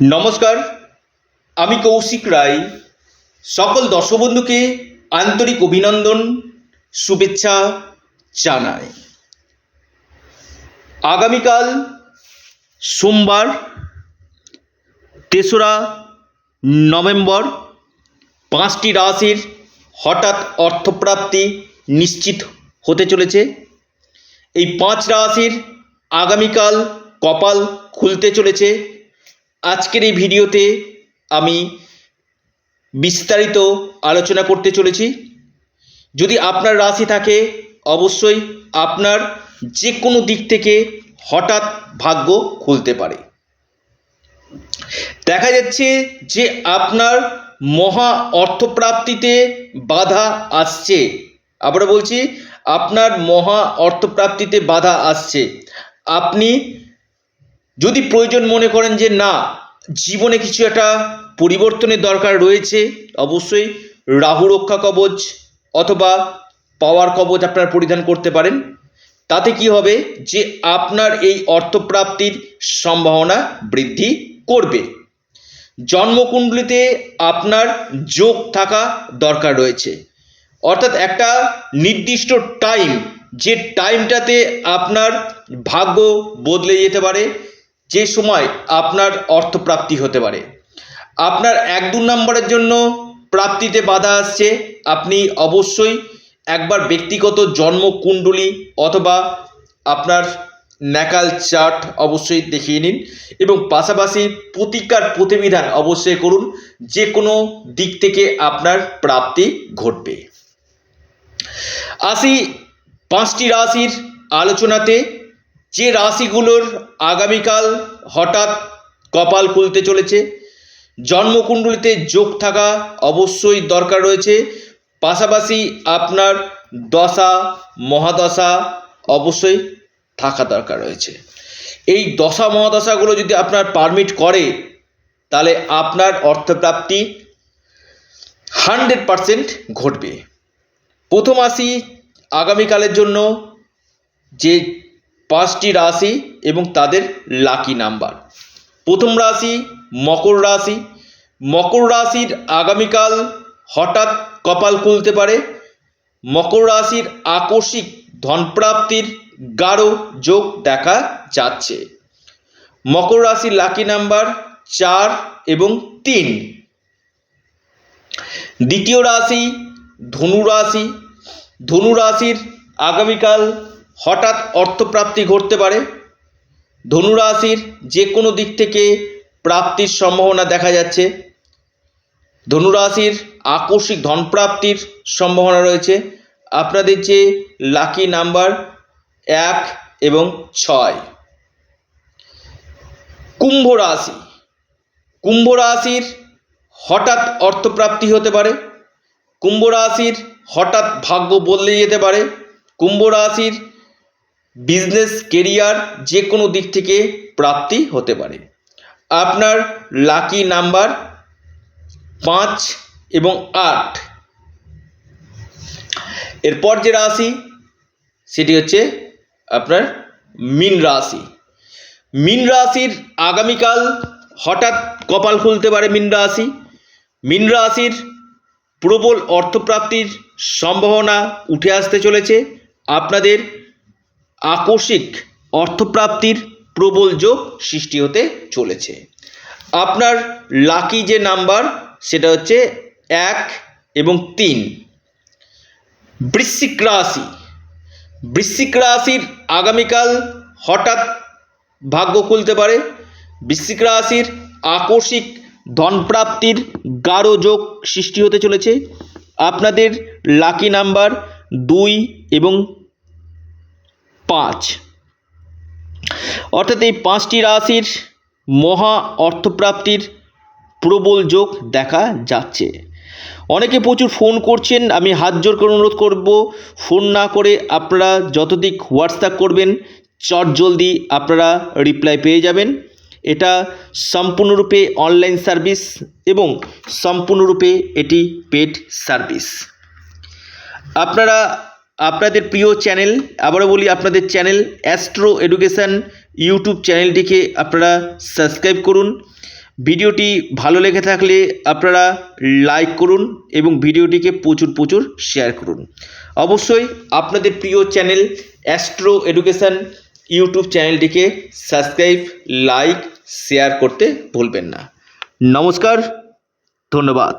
নমস্কার, আমি কৌশিক রায়। সকল দর্শক বন্ধুকে আন্তরিক অভিনন্দন, শুভেচ্ছা জানাই। আগামীকাল সোমবার, তেসরা নভেম্বর, পাঁচটি রাশির হঠাৎ অর্থপ্রাপ্তি নিশ্চিত হতে চলেছে। এই পাঁচ রাশির আগামীকাল কপাল খুলতে চলেছে। আজকের এই ভিডিওতে আমি বিস্তারিত আলোচনা করতে চলেছি। যদি আপনার রাশি থাকে, অবশ্যই আপনার যে কোনো দিক থেকে হঠাৎ ভাগ্য খুলতে পারে। দেখা যাচ্ছে যে আপনার মহা অর্থপ্রাপ্তিতে বাধা আসছে। আবারও বলছি, আপনার মহা অর্থপ্রাপ্তিতে বাধা আসছে। আপনি যদি প্রয়োজন মনে করেন যে না, জীবনে কিছু একটা পরিবর্তনের দরকার রয়েছে, অবশ্যই রাহু রক্ষা কবচ অথবা পাওয়ার কবচ আপনার পরিধান করতে পারেন। তাতে কি হবে যে আপনার এই অর্থপ্রাপ্তির সম্ভাবনা বৃদ্ধি করবে। জন্মকুণ্ডলিতে আপনার যোগ থাকা দরকার রয়েছে। অর্থাৎ একটা নির্দিষ্ট টাইম যে টাইমটাতে আপনার ভাগ্য বদলে যেতে পারে যে সময় আপনার অর্থপ্রাপ্তি হতে পারে। আপনার এক দু নম্বরের জন্য প্রাপ্তিতে বাধা আসছে। আপনি অবশ্যই একবার ব্যক্তিগত জন্মকুণ্ডলী অথবা আপনার ন্যাকাল চার্ট অবশ্যই দেখিয়ে নিন এবং পাশাপাশি প্রতিকার প্রতিবিধান অবশ্যই করুন। যে কোনো দিক থেকে আপনার প্রাপ্তি ঘটবে। আসি পাঁচটি রাশির আলোচনাতে। যে রাশিগুলোর আগামীকাল হঠাৎ কপাল খুলতে চলেছে, জন্মকুণ্ডলিতে যোগ থাকা অবশ্যই দরকার রয়েছে। পাশাপাশি আপনার দশা, মহাদশা অবশ্যই থাকা দরকার রয়েছে। এই দশা, মহাদশাগুলো যদি আপনার পারমিট করে, তাহলে আপনার অর্থপ্রাপ্তি হান্ড্রেড পারসেন্ট ঘটবে। প্রথম আসি আগামীকালের জন্য যে পাঁচটি রাশি এবং তাদের লাকি নাম্বার প্রথম রাশি মকর রাশি। মকর রাশির আগামীকাল হঠাৎ কপাল খুলতে পারে। মকর রাশির আকস্মিক ধনপ্রাপ্তির গাঢ় যোগ দেখা যাচ্ছে। মকর রাশির লাকি নাম্বার চার এবং তিন। দ্বিতীয় রাশি ধনু রাশি। ধনু রাশির আগামীকাল হঠাৎ অর্থপ্রাপ্তি ঘটতে পারে। ধনু রাশির যে কোনো দিক থেকে প্রাপ্তির সম্ভাবনা দেখা যাচ্ছে। ধনু রাশির আকস্মিক ধনপ্রাপ্তির সম্ভাবনা রয়েছে। আপনাদের যে লাকি নাম্বার এক এবং ছয়। কুম্ভ রাশি। কুম্ভ রাশির হঠাৎ অর্থপ্রাপ্তি হতে পারে। কুম্ভ রাশির হঠাৎ ভাগ্য বদলে যেতে পারে। কুম্ভ রাশির বিজনেস কেরিয়ার যে কোনো দিক থেকে প্রাপ্তি হতে পারে। আপনার লাকি নাম্বার পাঁচ এবং আট। এরপর যে রাশি, সেটি হচ্ছে আপনার মিন রাশি। মিন রাশির আগামীকাল হঠাৎ কপাল খুলতে পারে মিন রাশি। মিন রাশির প্রবল অর্থপ্রাপ্তির সম্ভাবনা উঠে আসতে চলেছে। আপনাদের আকস্মিক অর্থপ্রাপ্তির প্রবল যোগ সৃষ্টি হতে চলেছে। আপনার লাকি যে নাম্বার সেটা হচ্ছে এক এবং তিন। বৃশ্চিক রাশি। বৃশ্চিক রাশির আগামীকাল হঠাৎ ভাগ্য খুলতে পারে। বৃশ্চিক রাশির আকস্মিক ধনপ্রাপ্তির গাঢ় যোগ সৃষ্টি হতে চলেছে। আপনাদের লাকি নাম্বার দুই এবং পাঁচ। অর্থাৎ এই পাঁচটি রাশির মহা অর্থপ্রাপ্তির প্রবল যোগ দেখা যাচ্ছে। অনেকে প্রচুর ফোন করছেন, আমি হাত জোর করে অনুরোধ করব, ফোন না করে আপনারা যতদিক হোয়াটসঅ্যাপ করবেন, চট জলদি আপনারা রিপ্লাই পেয়ে যাবেন। এটা সম্পূর্ণরূপে অনলাইন সার্ভিস এবং সম্পূর্ণরূপে এটি পেড সার্ভিস। আপনারা আপনাদের প্রিয় চ্যানেল, আবারও বলি আপনাদের চ্যানেল অ্যাস্ট্রো এডুকেশান ইউটিউব চ্যানেলটিকে আপনারা সাবস্ক্রাইব করুন। ভিডিওটি ভালো লেগে থাকলে আপনারা লাইক করুন এবং ভিডিওটিকে প্রচুর প্রচুর শেয়ার করুন। অবশ্যই আপনাদের প্রিয় চ্যানেল অ্যাস্ট্রো এডুকেশন ইউটিউব চ্যানেলটিকে সাবস্ক্রাইব, লাইক, শেয়ার করতে ভুলবেন না। নমস্কার, ধন্যবাদ।